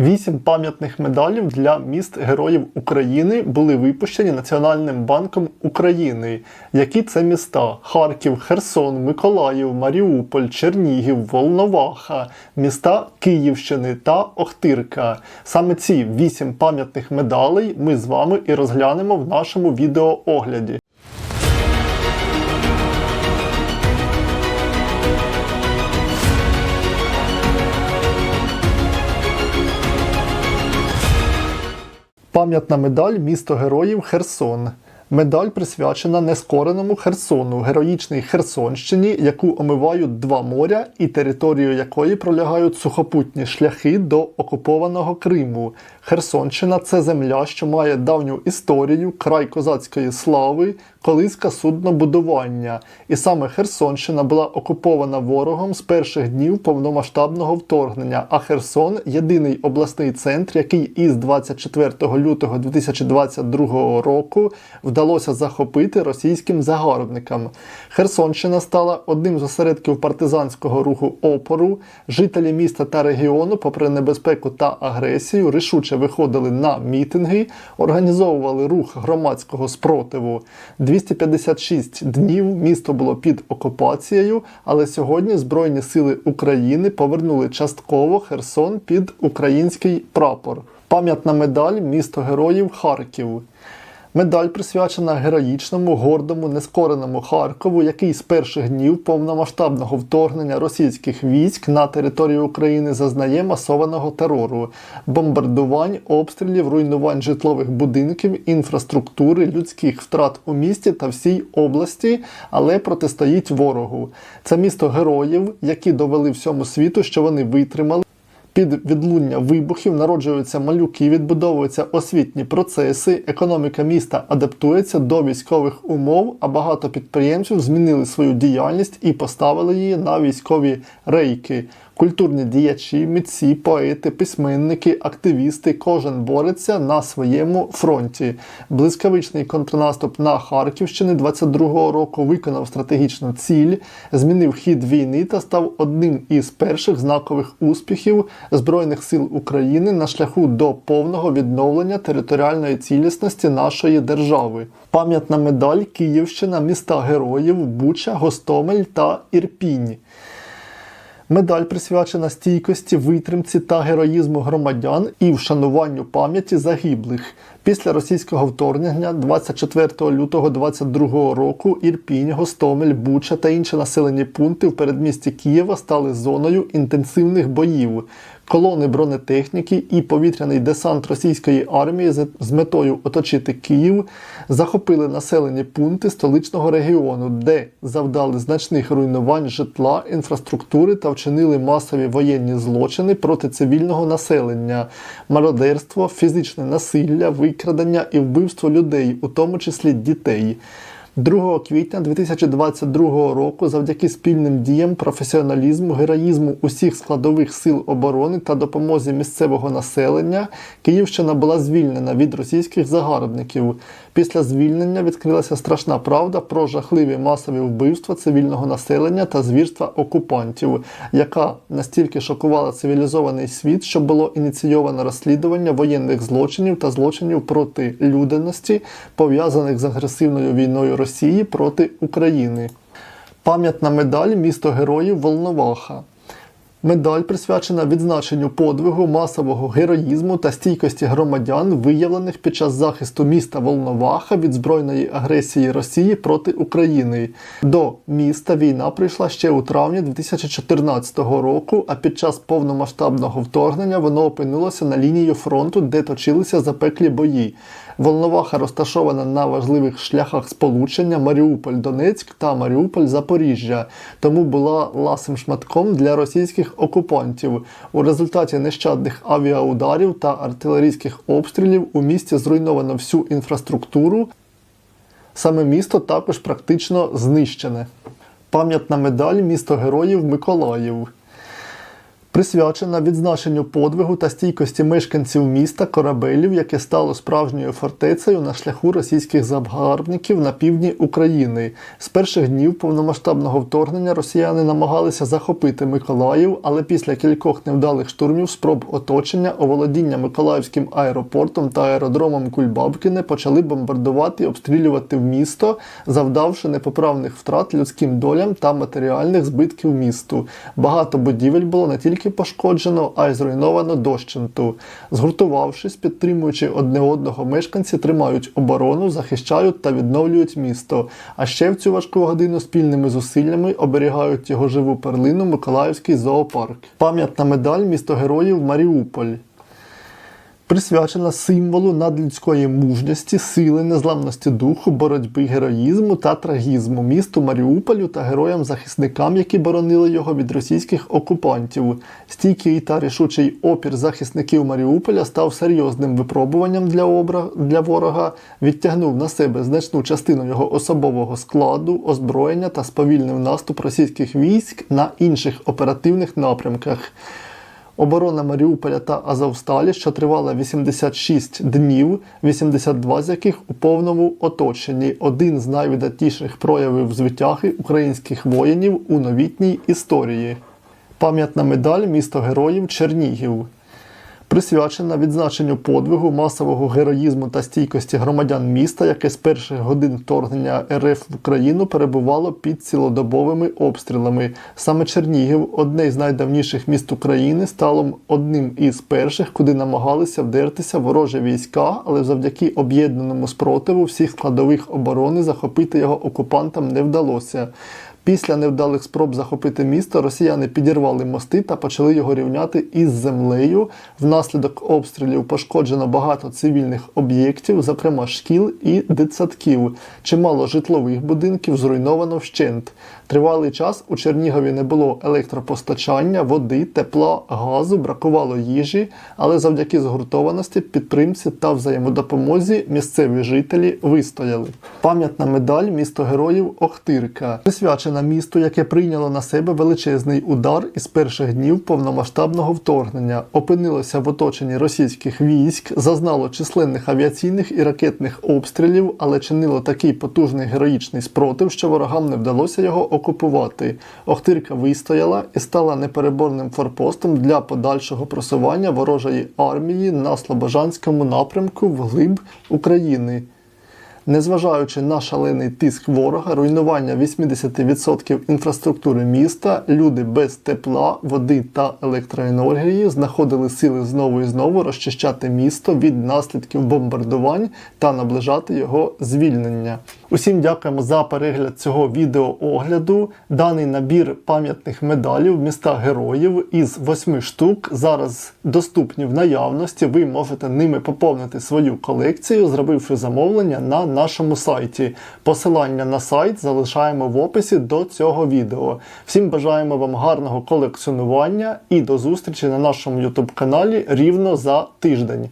Вісім пам'ятних медалів для міст Героїв України були випущені Національним банком України. Які це міста? Харків, Херсон, Миколаїв, Маріуполь, Чернігів, Волноваха, міста Київщини та Охтирка. Саме ці вісім пам'ятних медалей ми з вами і розглянемо в нашому відеоогляді. Пам'ятна медаль місто героїв Херсон. Медаль присвячена нескореному Херсону, героїчній Херсонщині, яку омивають два моря і територію якої пролягають сухопутні шляхи до окупованого Криму. Херсонщина це земля, що має давню історію, край козацької слави, колиска суднобудування. І саме Херсонщина була окупована ворогом з перших днів повномасштабного вторгнення. А Херсон єдиний обласний центр, який із 24 лютого 2022 року вдалося захопити російським загарбникам. Херсонщина стала одним з осередків партизанського руху опору. Жителі міста та регіону, попри небезпеку та агресію, рішуче виходили на мітинги, організовували рух громадського спротиву. 256 днів місто було під окупацією, але сьогодні Збройні сили України повернули частково Херсон під український прапор. Пам'ятна медаль місто героїв Харків. Медаль присвячена героїчному, гордому, нескореному Харкову, який з перших днів повномасштабного вторгнення російських військ на територію України зазнає масованого терору, бомбардувань, обстрілів, руйнувань житлових будинків, інфраструктури, людських втрат у місті та всій області, але протистоїть ворогу. Це місто героїв, які довели всьому світу, що вони витримали. Під відлуння вибухів народжуються малюки, відбудовуються освітні процеси, економіка міста адаптується до військових умов, а багато підприємців змінили свою діяльність і поставили її на військові рейки. Культурні діячі, митці, поети, письменники, активісти, кожен бореться на своєму фронті. Блискавичний контрнаступ на Харківщини 22-го року виконав стратегічну ціль, змінив хід війни та став одним із перших знакових успіхів Збройних сил України на шляху до повного відновлення територіальної цілісності нашої держави. Пам'ятна медаль Київщина, міста героїв, Буча, Гостомель та Ірпінь. Медаль присвячена стійкості, витримці та героїзму громадян і вшануванню пам'яті загиблих. Після російського вторгнення 24 лютого 2022 року Ірпінь, Гостомель, Буча та інші населені пункти в передмісті Києва стали зоною інтенсивних боїв. Колони бронетехніки і повітряний десант російської армії з метою оточити Київ захопили населені пункти столичного регіону, де завдали значних руйнувань житла, інфраструктури та вчинили масові воєнні злочини проти цивільного населення, мародерство, фізичне насилля, викрадення і вбивство людей, у тому числі дітей. 2 квітня 2022 року, завдяки спільним діям, професіоналізму, героїзму усіх складових сил оборони та допомозі місцевого населення, Київщина була звільнена від російських загарбників. Після звільнення відкрилася страшна правда про жахливі масові вбивства цивільного населення та звірства окупантів, яка настільки шокувала цивілізований світ, що було ініційовано розслідування воєнних злочинів та злочинів проти людяності, пов'язаних з агресивною війною Росії проти України. Пам'ятна медаль місто героїв Волноваха. Медаль присвячена відзначенню подвигу, масового героїзму та стійкості громадян, виявлених під час захисту міста Волноваха від збройної агресії Росії проти України. До міста війна прийшла ще у травні 2014 року, а під час повномасштабного вторгнення воно опинилося на лінії фронту, де точилися запеклі бої. Волноваха розташована на важливих шляхах сполучення Маріуполь-Донецьк та Маріуполь-Запоріжжя, тому була ласим шматком для російських окупантів. У результаті нещадних авіаударів та артилерійських обстрілів у місті зруйновано всю інфраструктуру. Саме місто також практично знищене. Пам'ятна медаль місто героїв Миколаїв. Присвячена відзначенню подвигу та стійкості мешканців міста Корабелів, яке стало справжньою фортецею на шляху російських загарбників на півдні України. З перших днів повномасштабного вторгнення росіяни намагалися захопити Миколаїв, але після кількох невдалих штурмів спроб оточення оволодіння Миколаївським аеропортом та аеродромом Кульбабкине почали бомбардувати і обстрілювати в місто, завдавши непоправних втрат людським долям та матеріальних збитків місту. Багато будівель було не тільки пошкоджено, а й зруйновано дощенту. Згуртувавшись, підтримуючи одне одного, мешканці тримають оборону, захищають та відновлюють місто. А ще в цю важку годину спільними зусиллями оберігають його живу перлину Миколаївський зоопарк. Пам'ятна медаль місто героїв Маріуполь присвячена символу надлюдської мужності, сили, незламності духу, боротьби, героїзму та трагізму місту Маріуполю та героям-захисникам, які боронили його від російських окупантів. Стійкий та рішучий опір захисників Маріуполя став серйозним випробуванням для, обра... для ворога, відтягнув на себе значну частину його особового складу, озброєння та сповільнив наступ російських військ на інших оперативних напрямках. Оборона Маріуполя та Азовсталі, що тривала 86 днів, 82 з яких у повному оточенні. Один з найвидатніших проявів звитяги українських воїнів у новітній історії. Пам'ятна медаль місто героїв Чернігів. Присвячена відзначенню подвигу, масового героїзму та стійкості громадян міста, яке з перших годин вторгнення РФ в Україну перебувало під цілодобовими обстрілами. Саме Чернігів, одне із найдавніших міст України, стало одним із перших, куди намагалися вдертися ворожі війська, але завдяки об'єднаному спротиву всіх складових оборони захопити його окупантам не вдалося. Після невдалих спроб захопити місто росіяни підірвали мости та почали його рівняти із землею. Внаслідок обстрілів пошкоджено багато цивільних об'єктів, зокрема шкіл і дитсадків. Чимало житлових будинків зруйновано вщент. Тривалий час у Чернігові не було електропостачання, води, тепла, газу, бракувало їжі, але завдяки згуртованості, підтримці та взаємодопомозі місцеві жителі вистояли. Пам'ятна медаль місто героїв Охтирка присвячена місту, яке прийняло на себе величезний удар із перших днів повномасштабного вторгнення, опинилося в оточенні російських військ, зазнало численних авіаційних і ракетних обстрілів, але чинило такий потужний героїчний спротив, що ворогам не вдалося його окупувати. Охтирка вистояла і стала непереборним форпостом для подальшого просування ворожої армії на Слобожанському напрямку вглиб України. Незважаючи на шалений тиск ворога, руйнування 80% інфраструктури міста, люди без тепла, води та електроенергії знаходили сили знову і знову розчищати місто від наслідків бомбардувань та наближати його звільнення. Усім дякуємо за перегляд цього відеоогляду. Даний набір пам'ятних медалів міста героїв із восьми штук зараз доступні в наявності. Ви можете ними поповнити свою колекцію, зробивши замовлення на нашому сайті. Посилання на сайт залишаємо в описі до цього відео. Всім бажаємо вам гарного колекціонування і до зустрічі на нашому YouTube каналі рівно за тиждень.